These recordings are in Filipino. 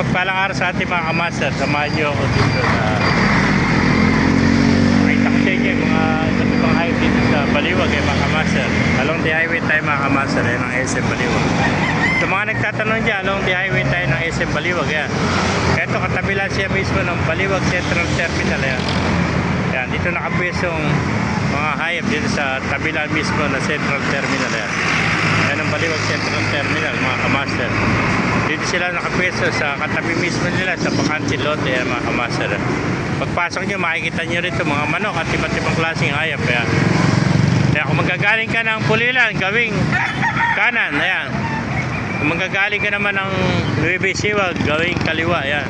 mapagpalang araw sa ating mga kamaster. Samahan niyo ako dito na makita ko sa inyo mga iba't ibang highway dito sa Baliwag eh, mga kamaster. Along the highway tayo mga kamaster eh, ng SM Baliwag. Sa mga nagtatanong dyan, along the highway tayo ng SM Baliwag yan. Ito katabi lang siya mismo ng Baliwag Central Terminal yan. Yan, dito nakapwesto yung mga hayop dito sa tabi lang mismo na Central Terminal yan. Yan ang Baliwag Central Terminal, mga kamaster. Sila nakapwesto sa katabi mismo nila sa Bakante Lote, yan, mga kamaster. Pagpasok nyo, makikita nyo rito mga manok at iba't ibang klaseng hayop. Yan. Kaya kung magagaling ka ng Pulilan, gawing kanan, ayan. Kung magagaling ka naman ng Nueve Siwag, gawing kaliwa, ayan.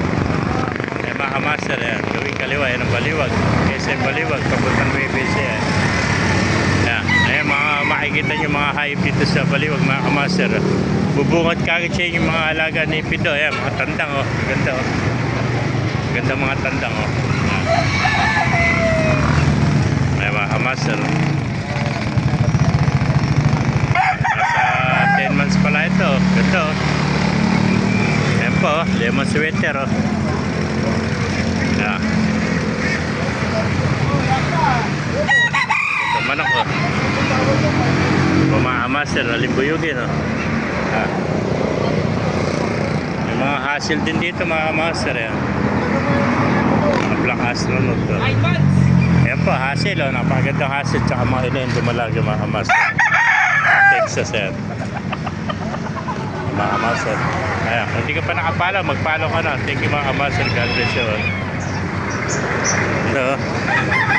Ayan mga kamaster, ayan. Gawing kaliwa, ayan ang baliwag. SM Baliwag, papuntang Nueve Siwag. Ayan, ayan mga makikita nyo mga hayop dito sa Baliwag, mga kamaster. Bubungot kagad siya yung mga alaga ni Pido, ayan, mga tandang, oh. Ganda, oh. Ganda mga tandang, oh. Ayan. Ayan mga kamaster, oh. Nasa 10 months pala ito. Ganda oh. Ayan po, oh. lemon sweater oh. Yeah. Ito manok oh. Pumamaster, alimbuyugin oh. Ah. May mga hassle din dito mga master yan. Mga black astronaut oh. Ayan po, hassle oh. Napakagandang hassle tsaka mga ilan dumalaga mga master. Texas yan. Mga master. Ayan, kung hindi ka pa nakapalo, magpalo ka na. Thank you mga master. God bless you. oh.